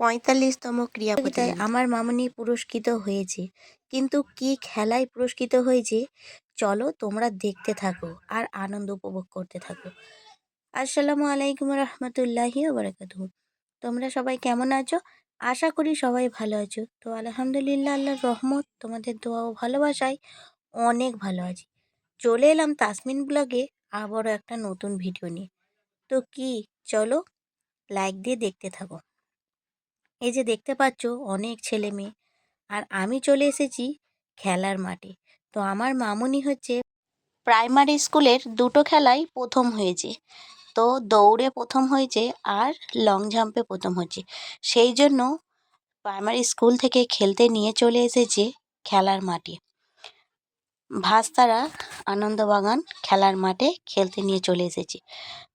পঁয়তাল্লিশতম ক্রিয়া প্রতিযোগিতায় আমার মামনি পুরস্কৃত হয়েছে। কিন্তু কি খেলায় পুরস্কৃত হয়েছে? চলো তোমরা দেখতে থাকো আর আনন্দ উপভোগ করতে থাকো। আসসালামু আলাইকুম রহমতুল্লাহি বারাকাতু তোমরা সবাই কেমন আছো? আশা করি সবাই ভালো আছো। তো আলহামদুলিল্লাহ, আল্লাহর রহমত, তোমাদের দোয়া ও ভালোবাসায় অনেক ভালো আছি। চলে এলাম তাসমিন ব্লগে আবারও একটা নতুন ভিডিও নিয়ে। তো কি? চলো লাইক দিয়ে দেখতে থাকো। এই যে দেখতে পাচ্ছ, অনেক ছেলে মেয়ে। আর আমি চলে এসেছি খেলার মাঠে। তো আমার মামুনি হচ্ছে প্রাইমারি স্কুলের দুটো খেলাই প্রথম হয়েছে। তো দৌড়ে প্রথম হয়েছে আর লং জাম্পে প্রথম হয়েছে সেই জন্য প্রাইমারি স্কুল থেকে খেলতে নিয়ে চলে এসেছে খেলার মাঠে। ভাস্তারা আনন্দবাগান খেলার মাঠে খেলতে নিয়ে চলে এসেছে।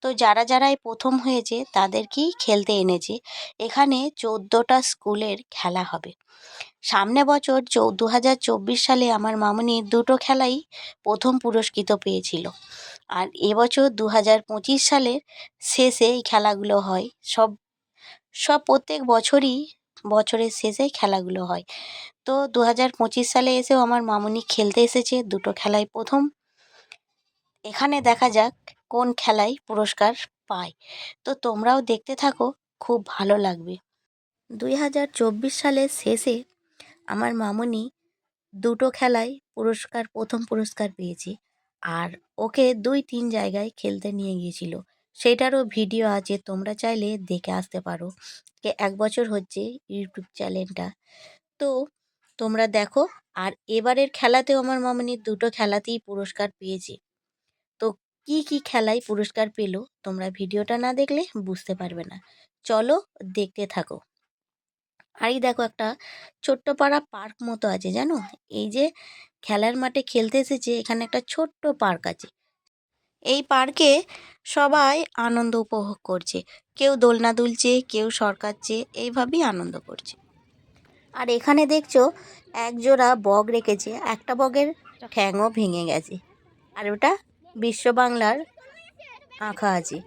তো যারা যারাই প্রথম হয়েছে তাদেরকেই খেলতে এনেছে। এখানে চোদ্দোটা স্কুলের খেলা হবে। সামনে বছর চৌ দু হাজার চব্বিশ সালে আমার মামনি দুটো খেলাই প্রথম পুরস্কৃত পেয়েছিল। আর এবছর দু হাজার পঁচিশ সালের শেষে এই খেলাগুলো হয়। সব সব প্রত্যেক বছরই বছরের শেষে খেলাগুলো হয়। তো দু হাজার পঁচিশ সালে এসেও আমার মামনি খেলতে এসেছে, দুটো খেলায় প্রথম। এখানে দেখা যাক কোন খেলায় পুরস্কার পায়। তো তোমরাও দেখতে থাকো, খুব ভালো লাগবে। দুই হাজার চব্বিশ সালের শেষে আমার মামনি দুটো খেলায় পুরস্কার, প্রথম পুরস্কার পেয়েছে। আর ওকে দুই তিন জায়গায় খেলতে নিয়ে গিয়েছিল। সেটারও ভিডিও আছে, তোমরা চাইলে দেখে আসতে পারো। এক বছর হচ্ছে ইউটিউব চ্যানেলটা। তো, তোমরা দেখো, আর এবারের খেলাতেও আমার মামনি দুটো খেলাতেই পুরস্কার পেয়েছে। তো, কি কি খেলায় পুরস্কার পেল তোমরা ভিডিওটা না দেখলে বুঝতে পারবে না। চলো, দেখতে থাকো। আর এই দেখো একটা ছোট্ট পাড়া পার্ক মতো আছে, জানো? এই যে খেলার মাঠে খেলতে এসেছে, এখানে একটা ছোট্ট পার্ক আছে। এই পার্কে সবাই আনন্দ উপভোগ করছে। কেউ দোলনা দুলছে, কেউ সরকাচ্ছে এইভাবেই আনন্দ করছে। আর এখানে দেখছ এক জোড়া বগ রেখেছে, একটা বগের ঠ্যাংও ভেঙে গেছে। আর ওটা বিশ্ব বাংলার আঁকা আছে।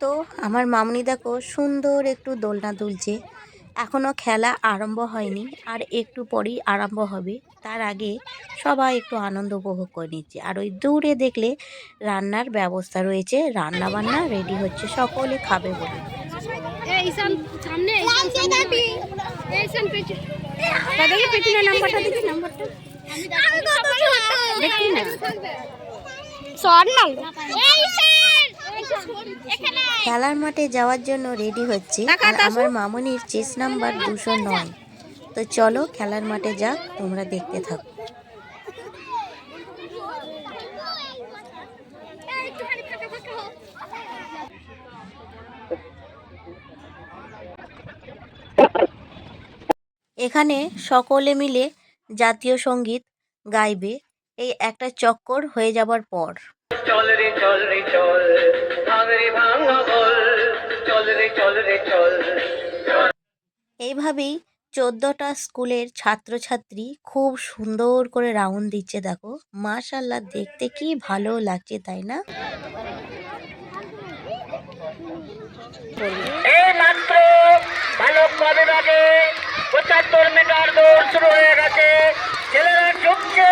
তো আমার মামনি দেখো, সুন্দর একটু দোলনা দুলছে। এখনও খেলা আরম্ভ হয়নি আর একটু পরেই আরম্ভ হবে। তার আগে সবাই একটু আনন্দ উপভোগ করে নিচ্ছে। আর ওই দূরে দেখলে রান্নার ব্যবস্থা রয়েছে। রান্না বান্না রেডি হচ্ছে। সকলে খাবে বলে। নাম্বারটা খেলার মাঠে যাওয়ার জন্য রেডি হচ্ছে। আর আমার মামনির চেস নাম্বার দুশো নয়। তো চলো খেলার মাঠে যাক তোমরা দেখতে থাকো। এখানে সকলে মিলে জাতীয় সংগীত গাইবে। এই একটা চক্কর হয়ে যাবার পর। চল রে চল রে চল। ভাঙ রে ভাঙা বল। চল রে চল রে চল। এইভাবেই চোদ্দোটা স্কুলের ছাত্রছাত্রী খুব সুন্দর করে রাউন্ড দিচ্ছে দেখো। মাশাল্লাহ দেখতে কি ভালো লাগছে তাই না? এই মাত্র বিভাগে পঁচাত্তর মিটার দৌড় শুরু হয়ে গেছে। ছেলেরা ঢুকছে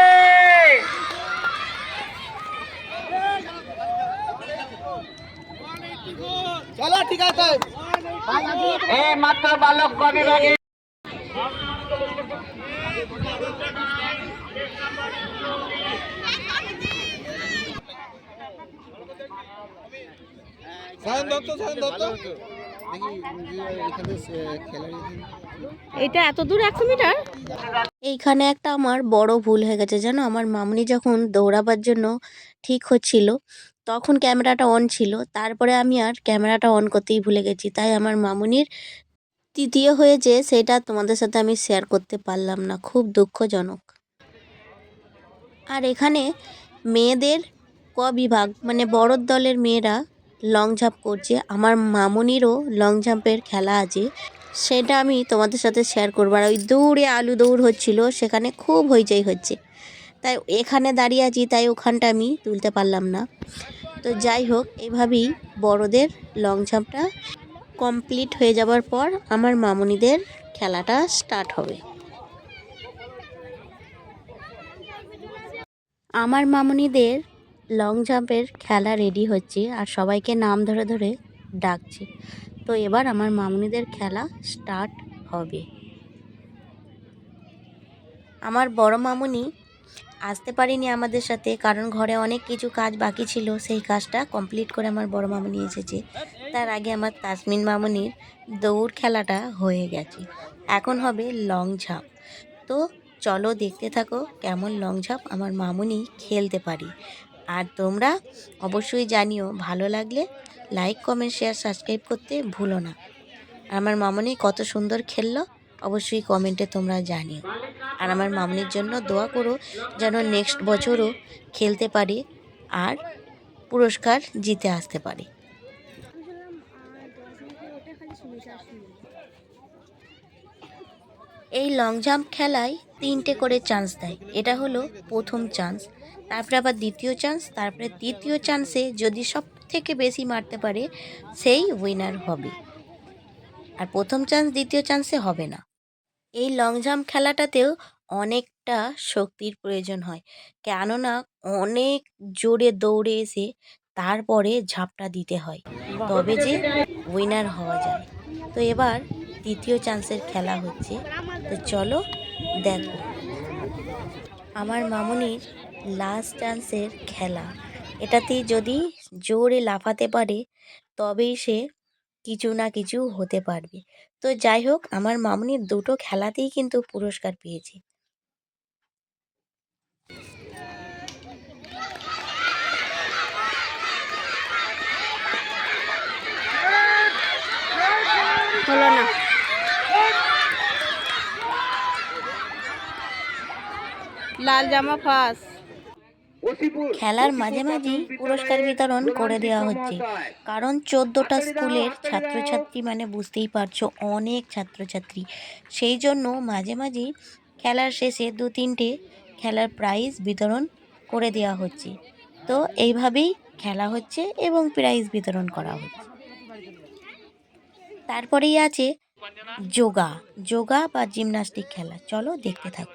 চলো ঠিক আছে এই মাত্র বালক বিভাগে সায়ন দত্ত সায়ন দত্ত। দেখি এখানে খেলার এটা এত দূর একশো মিটার? এইখানে একটা আমার বড় ভুল হয়ে গেছে জানো? আমার মামনি যখন দৌড়াবার জন্য ঠিক হচ্ছিল তখন ক্যামেরাটা অন ছিল। তারপরে আমি আর ক্যামেরাটা অন করতেই ভুলে গেছি। তাই আমার মামুনির তৃতীয় হয়েছে সেটা তোমাদের সাথে আমি শেয়ার করতে পারলাম না। খুব দুঃখজনক। আর এখানে মেয়েদের ক বিভাগ? মানে বড় দলের মেয়েরা লং জাম্প করছে। আমার মামুনিরও লং জাম্পের খেলা আছে। সেটা আমি তোমাদের সাথে শেয়ার করব। আর ওই দৌড়ে আলু দৌড় হচ্ছিল, সেখানে খুব হইচই হচ্ছে। তাই এখানে দাঁড়িয়ে আছি, তাই ওখানটা আমি তুলতে পারলাম না। তো যাই হোক, এভাবেই বড়দের লং জাম্পটা কমপ্লিট হয়ে যাবার পর আমার মামুনিদের খেলাটা স্টার্ট হবে। আমার মামনিদের লং জাম্পের খেলা রেডি হচ্ছে আর সবাইকে নাম ধরে ধরে ডাকছে। তো এবার আমার মামুনিদের খেলা স্টার্ট হবে। আমার বড় মামুনি আসতে পারিনি আমাদের সাথে, কারণ ঘরে অনেক কিছু কাজ বাকি ছিল। সেই কাজটা কমপ্লিট করে আমার বড় মামুনি এসেছে। তার আগে আমার তাসমিন মামুনির দৌড় খেলাটা হয়ে গেছে। এখন হবে লং ঝাঁপ। তো চলো দেখতে থাকো কেমন লং ঝাঁপ আমার মামুনি খেলতে পারি। আর তোমরা অবশ্যই জানিও, ভালো লাগলে লাইক কমেন্ট শেয়ার সাবস্ক্রাইব করতে ভুলো না। আমার মামুনি কত সুন্দর খেললো। অবশ্যই কমেন্টে তোমরা জানিও। আর আমার মামনির জন্য দোয়া করো যেন নেক্সট বছরও খেলতে পারে আর পুরস্কার জিতে আসতে পারে। এই লং জাম্প খেলায় তিনটে করে চান্স দেয়। এটা হলো প্রথম চান্স তারপরে আবার দ্বিতীয় চান্স তারপরে তৃতীয় চান্সে যদি সব থেকে বেশি মারতে পারে, সেই উইনার হবে। আর প্রথম চান্স দ্বিতীয় চান্সে হবে না। এই লং জাম্প খেলাটাতেও অনেকটা শক্তির প্রয়োজন হয়। কেননা অনেক জোরে দৌড়ে এসে তারপরে ঝাঁপটা দিতে হয়। তবে যে উইনার হওয়া যায়। তো এবার তৃতীয় চান্সের খেলা হচ্ছে। তো চলো দেখো। আমার মামনির লাস্ট চান্সের খেলা। এটাতে যদি জোরে লাফাতে পারে তবেই সে কিছু না কিছু হতে পারবে। তো যাই হোক, আমার মামুনির দুটো খেলাতেই কিন্তু পুরস্কার পেয়েছে। হলো না। লাল জামা ফার্স্ট খেলার মাঝে মাঝেই পুরস্কার বিতরণ করে দেওয়া হচ্ছে। কারণ চোদ্দোটা স্কুলের ছাত্রছাত্রী মানে বুঝতেই পারছ অনেক ছাত্রছাত্রী। সেই জন্য মাঝে মাঝেই খেলার শেষে দু তিনটে খেলার প্রাইজ বিতরণ করে দেওয়া হচ্ছে। তো এইভাবেই খেলা হচ্ছে এবং প্রাইজ বিতরণ করা হচ্ছে। তারপরেই আছে যোগা। যোগা বা জিমনাস্টিক খেলা। চলো দেখতে থাকো।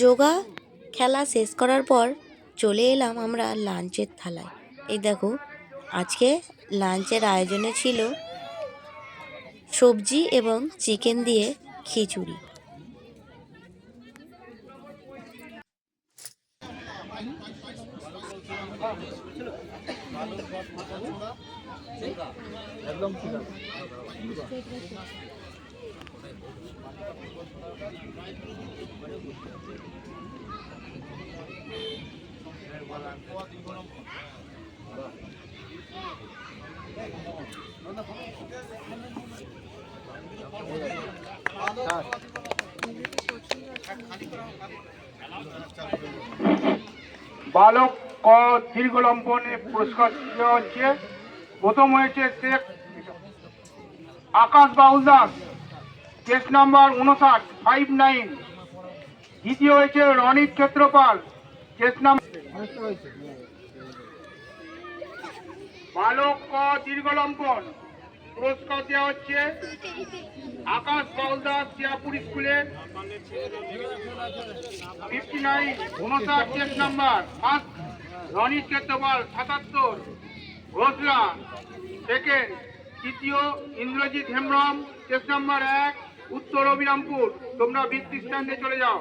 যোগা খেলা শেষ করার পর চলে এলাম আমরা লাঞ্চের থালায়। এই দেখো, আজকে লাঞ্চের আয়োজনে ছিল সবজি এবং চিকেন দিয়ে খিচুড়ি। বালক ক দীর্ঘ পুরস্কার দেওয়া হচ্ছে প্রথম হয়েছে শেখ আকাশ বাউল দাস কেস নাম্বার উনষাট ফাইভ নাইন দ্বিতীয় হয়েছে রনিত ক্ষেত্রপাল কেস বালক ক দীর্ঘ লম্বন পুরস্কার দেওয়া হচ্ছে আকাশ বাউল দাস শিয়াপুর স্কুলের ফিফটি নাইন উনষাট case number first Ronit Kshetrapal, সাতাত্তর। সেকেন্ড তৃতীয় ইন্দ্রজিৎ হেমব্রম কেস নাম্বার এক, উত্তর অবিরামপুর। তোমরা বৃত্তি স্ট্যান্ডে চলে যাও।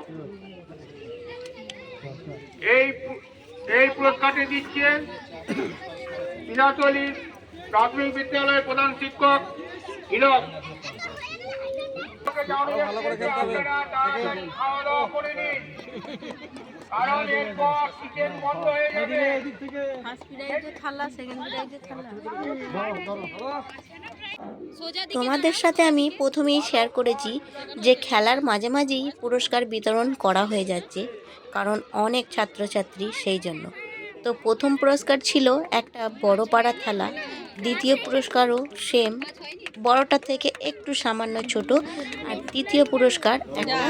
এই এই পুরস্কারটি দিচ্ছেন বিরাটলি প্রাথমিক বিদ্যালয়ের প্রধান শিক্ষক হিরক খাওয়া দাওয়া করে নিন। কারণ এরপর চিকেন বন্ধ হয়ে যাবে। তোমাদের সাথে আমি প্রথমেই শেয়ার করেছি যে খেলার মাঝে মাঝেই পুরস্কার বিতরণ করা হয়ে যাচ্ছে কারণ অনেক ছাত্রছাত্রী সেই জন্য। তো প্রথম পুরস্কার ছিল একটা বড় পাড়া থালা দ্বিতীয় পুরস্কারও সেম। বড়টা থেকে একটু সামান্য ছোট আর তৃতীয় পুরস্কার একটা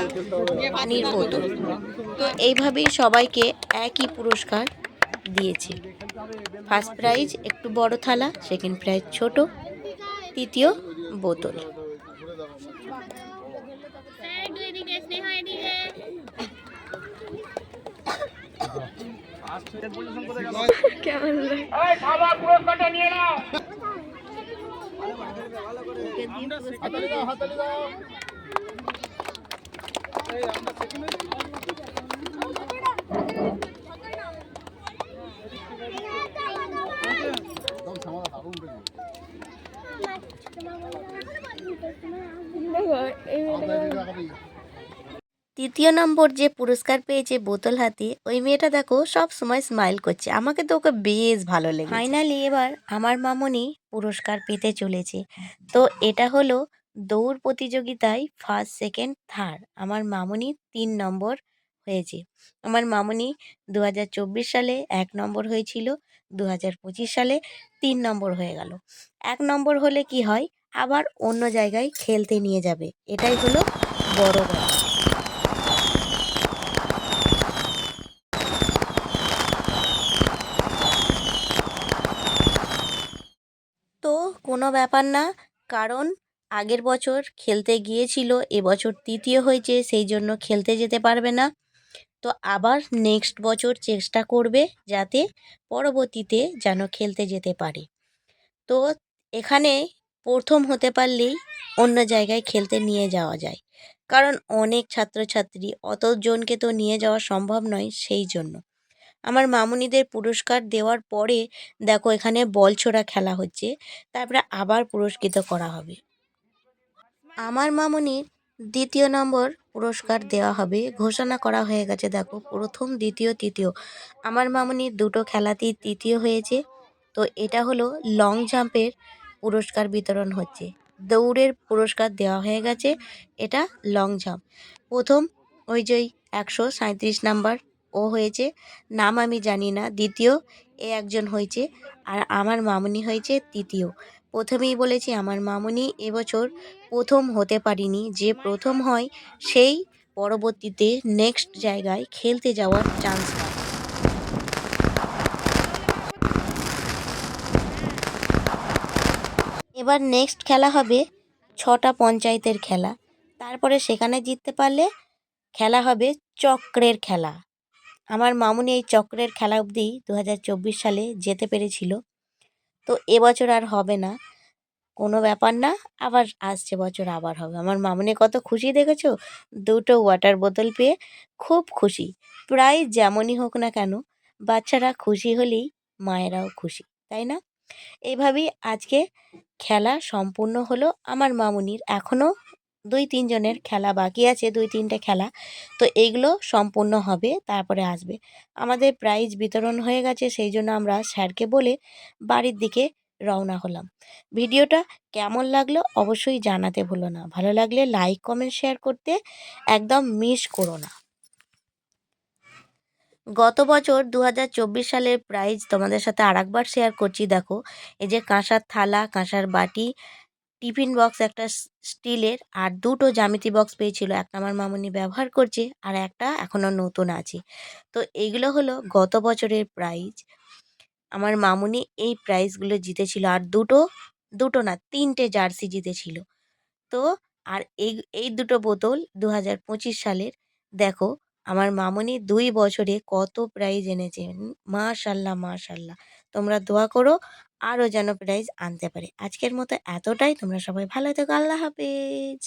পানির বোতল তো এইভাবেই সবাইকে একই পুরস্কার দিয়েছে। ফার্স্ট প্রাইজ একটু বড় থালা, সেকেন্ড প্রাইজ ছোট, তৃতীয় বোতল। এই খাবার পুরস্কারটা নিয়ে নাও তৃতীয় নম্বর যে পুরস্কার পেয়েছে বোতল হাতে, ওই মেয়েটা দেখো সব সময় স্মাইল করছে। আমাকে তো ওকে বেশ ভালো লেগে ফাইনালি এবার আমার মামনি পুরস্কার পেতে চলেছে। তো এটা হলো দৌড় প্রতিযোগিতায় ফার্স্ট সেকেন্ড থার্ড আমার মামনি তিন নম্বর হয়েছে। আমার মামনি দু হাজার চব্বিশ সালে এক নম্বর হয়েছিল দু হাজার পঁচিশ সালে তিন নম্বর হয়ে গেল। এক নম্বর হলে কি হয়? আবার অন্য জায়গায় খেলতে নিয়ে যাবে। এটাই হলো বড় ব্যাপার তো কোনো ব্যাপার না। কারণ, আগের বছর খেলতে গিয়েছিল এবছর তৃতীয় হয়েছে, সেই জন্য খেলতে যেতে পারবে না। তো আবার নেক্সট বছর চেষ্টা করবে যাতে পরবর্তীতে যেন খেলতে যেতে পারে। তো এখানে প্রথম হতে পারলেই অন্য জায়গায় খেলতে নিয়ে যাওয়া যায়। কারণ অনেক ছাত্রছাত্রী অতজনকে তো নিয়ে যাওয়া সম্ভব নয় সেই জন্য। আমার মামুনিদের পুরস্কার দেওয়ার পরে দেখো এখানে বল ছোড়া খেলা হচ্ছে, তারপরে আবার পুরস্কৃত করা হবে। আমার মামুনির দ্বিতীয় নম্বর পুরস্কার দেওয়া হবে, ঘোষণা করা হয়ে গেছে দেখো প্রথম, দ্বিতীয়, তৃতীয়। আমার মামুনি দুটো খেলাতেই তৃতীয় হয়েছে, তো এটা হলো লং জাম্পের পুরস্কার বিতরণ হচ্ছে। দৌড়ের পুরস্কার দেওয়া হয়ে গেছে, এটা লং জাম্প প্রথম ওই যে একশো সাঁত্রিশ নাম্বার ও হয়েছে। নাম আমি জানি না। দ্বিতীয়, এ একজন হয়েছে। আর আমার মামুনি হয়েছে তৃতীয়। প্রথমেই বলেছি আমার মামুনি এবছর প্রথম হতে পারিনি। যে প্রথম হয়, সেই পরবর্তীতে নেক্সট জায়গায় খেলতে যাওয়ার চান্স পায়। এবার নেক্সট খেলা হবে ছটা পঞ্চায়েতের খেলা। তারপরে সেখানে জিততে পারলে খেলা হবে চক্রের খেলা। আমার মামুনি এই চক্রের খেলা অবধি দু হাজার চব্বিশ সালে যেতে পেরেছিল। তো এবছর আর হবে না। কোনো ব্যাপার না, আবার আসছে বছর আবার হবে। আমার মামুনি কত খুশি দেখেছ? দুটো ওয়াটার বোতল পেয়ে খুব খুশি। প্রায় যেমনই হোক না কেন, বাচ্চারা খুশি হলেই মায়েরাও খুশি, তাই না? এইভাবেই আজকে খেলা সম্পূর্ণ হলো আমার মামুনির। এখনও দুই তিনজনের খেলা বাকি আছে, দুই তিনটে খেলা। তো এইগুলো সম্পূর্ণ হবে, তারপরে আসবে। আমাদের প্রাইজ বিতরণ হয়ে গেছে, সেই জন্য আমরা স্যারকে বলে বাড়ির দিকে রওনা হলাম। ভিডিওটা কেমন লাগল অবশ্যই জানাতে ভুলো না। ভালো লাগলে লাইক কমেন্ট শেয়ার করতে একদম মিস করো না। গত বছর দু হাজার চব্বিশ সালের প্রাইজ তোমাদের সাথে আরেকবার শেয়ার করছি, দেখো। এই যে কাঁসার থালা, কাঁসার বাটি টিফিন বক্স একটা স্টিলের আর দুটো জ্যামিতি বক্স পেয়েছিল। একটা আমার মামুনি ব্যবহার করছে আর একটা এখনও নতুন আছে। তো এইগুলো হলো গত বছরের প্রাইজ আমার মামুনি এই প্রাইজগুলো জিতেছিল আর দুটো দুটো না, তিনটে জার্সি জিতেছিল। তো আর এই এই দুটো বোতল দু হাজার পঁচিশ সালের, দেখো আমার মামুনি দুই বছরে কত প্রাইজ এনেছে। মাশাল্লাহ মাশাল্লাহ। তোমরা দোয়া করো আরও যেন প্রাইজ আনতে পারি। আজকের মতো এতটাই। তোমরা সবাই ভালো থেকো। আল্লাহ হাফেজ।